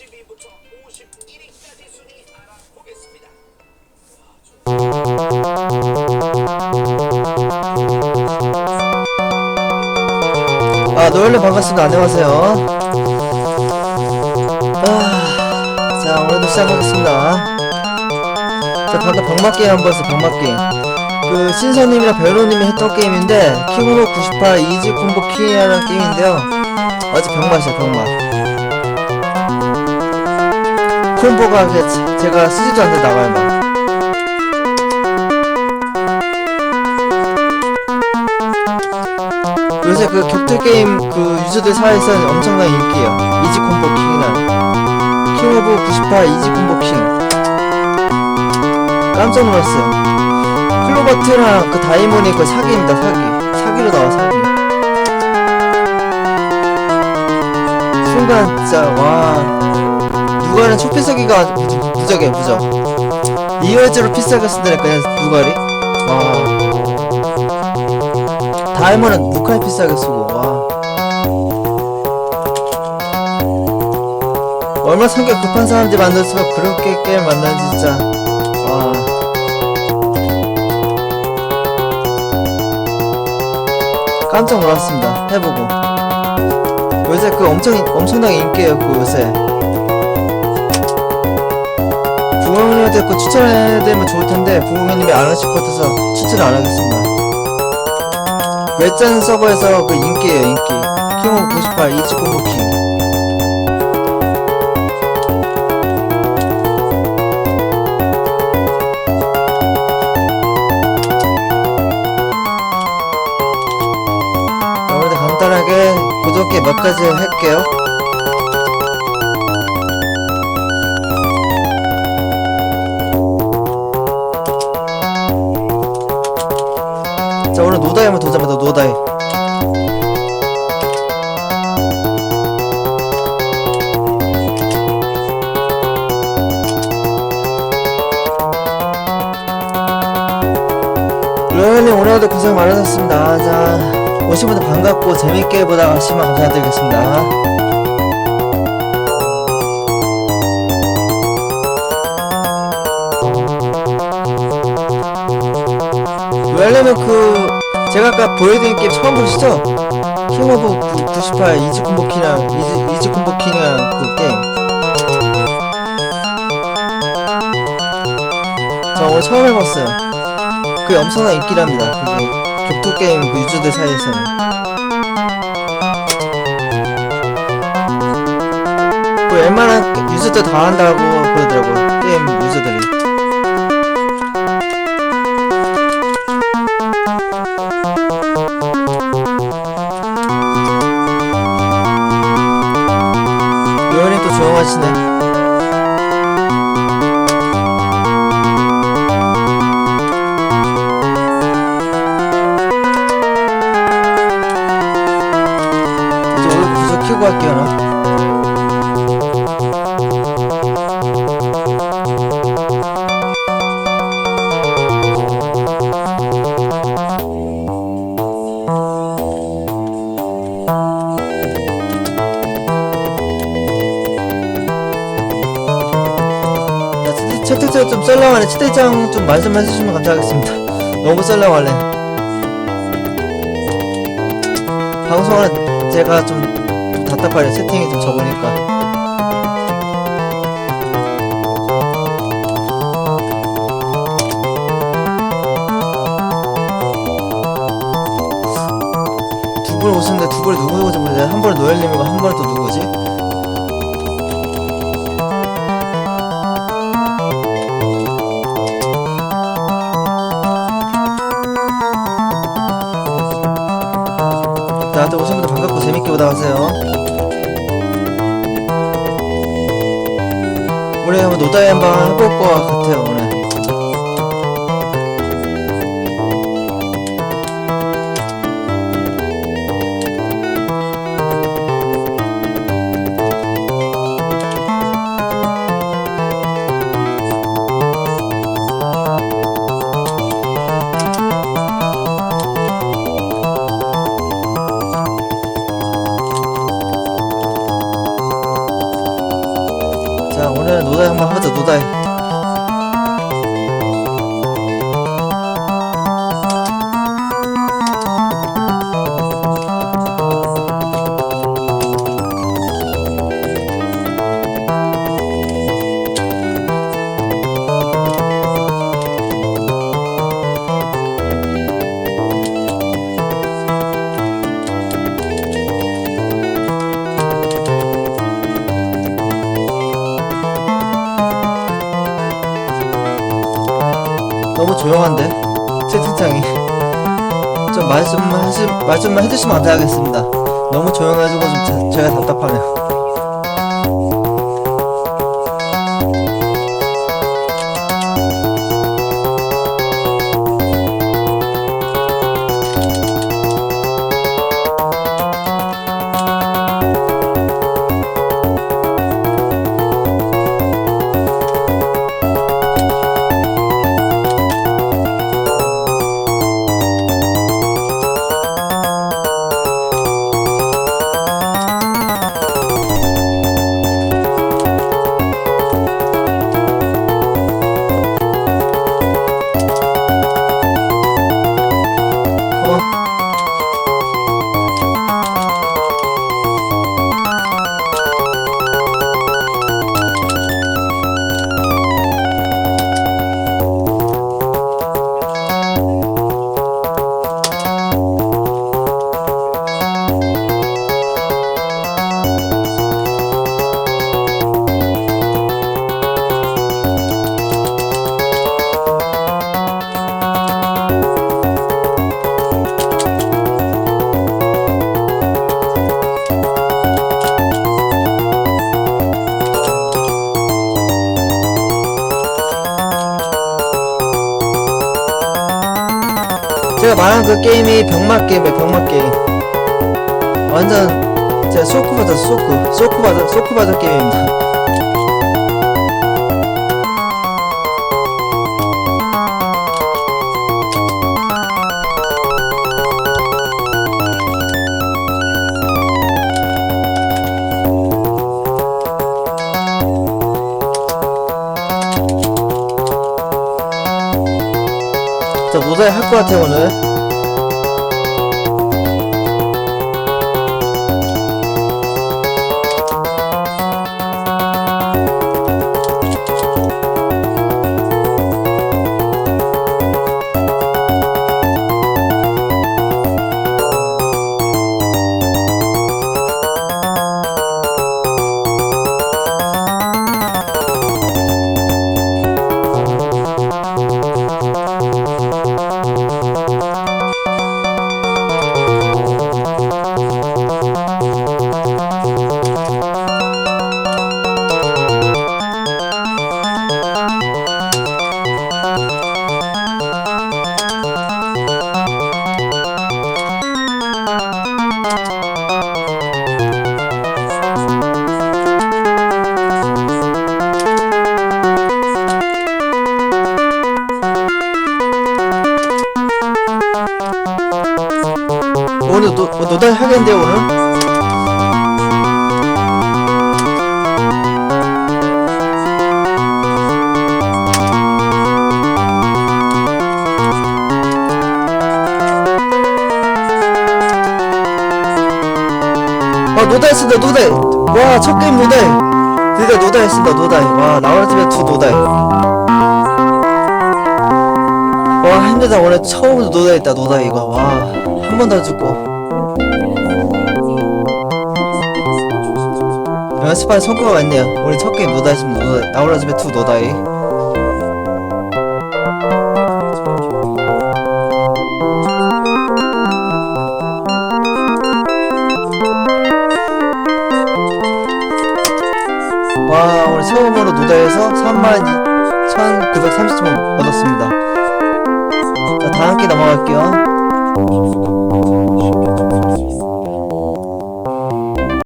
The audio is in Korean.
52부터 51위까지 순위 알아보겠습니다. 아 노열님 반갑습니다. 안녕하세요. 아, 자 오늘도 시작하겠습니다. 자 방금 방막게임 한번 했어 방막게임. 그 신선님이랑 배우로님이 했던 게임인데 킹오브 98 이지 콤보 킹이라는 게임인데요. 아주 병맛이야 병맛 콤보가 그냥 제- 제가 쓰지도 않는데 나가요 막 요새 그 격투 게임 그 유저들 사이에서는 엄청난 인기예요. 이지 콤보 킹이나 킹 오브 98 이지 콤보 킹. 깜짝 놀랐어요. 클로버트랑 그 다이몬이 그 사기입니다 사기. 사기로 나와 사기. 순간 진짜 와 누가는 초피서기가 무적이야 무적. 이열제로 피싸게 쓴다니까 그냥 누가리. 와. 다이몬은 무칼 비싸게 쓰고 와 얼마나 성격 급한 사람들이 만들었으면 그렇게 게임 만나는지 진짜 와 깜짝 놀랐습니다 해보고 요새 그 엄청 엄청나게 인기예요 그 요새 부모님한테 그 추천해드리면 좋을 텐데 부모님이 안 하실 것 같아서 추천 안 하겠습니다. 외짠 서버에서 그 인기예요 인기. 킹오브 98 이치 콤보 킹 자, 오늘도 간단하게 구독기 몇 가지 할게요 자 오늘 노다이 한번 도전해봐 노다이. 로열님 오늘도 고생 많으셨습니다. 자 오신 분들 반갑고 재밌게 보다 가시면 감사드리겠습니다 로열님은 그 제가 아까 보여드린 게임 처음 보시죠? 킹 오브 98 이지 콤보 킹이랑 이지, 이지 콤보 킹이랑 그 게임. 저 오늘 처음 해봤어요. 그게 엄청난 인기랍니다 그게. 격투 게임 그 유저들 사이에서는. 그 웬만한 유저들 다 한다고 그러더라고요 게임 유저들이 하시네. 이제 오늘 구석 키고 할게요 나 채- 채팅창 좀 썰렁하네. 채팅창 좀 말씀 해주시면 감사하겠습니다. 너무 썰렁하네. 방송하는 제가 좀, 좀 답답하네. 채팅이 좀 적으니까. 두 분 오셨는데 두 분이 누구지 모르겠네. 한 분은 노엘님이고 한 분은 또 누구지? 반갑고 재밌게 보다 가세요. 우리 한번 노다이 한번 해볼 것 같아요 오늘. 조용한데? 채팅창이. 좀 말씀만 하시, 말씀만 해주시면 감사하겠습니다. 너무 조용해가지고 좀 제, 제가 답답하네요 제가 말한 그 게임이 병맛 게임이에요 병맛 게임. 완전 소크 소크. 받아 소크 받을 게임입니다 저 노다이 할것 같아요 오늘 뭐 노다이 하겠는데요 오늘? 어 노다이 쓴다 노다이. 와첫 게임 노다이. 드디어 노다이 쓴다 노다이. 와 나오는 집에 두 노다이. 와 힘들다 오늘 처음으로 노다이 했다 노다이. 이거. 와 한 번도 안 죽고 연습할 성과가 있네요. 우리 첫 게임 노다이 했으면 노다이 나오는 집에 두 노다이 와 오늘 처음으로 노다에서 32,930점 얻었습니다. 자 다음 게 넘어갈게요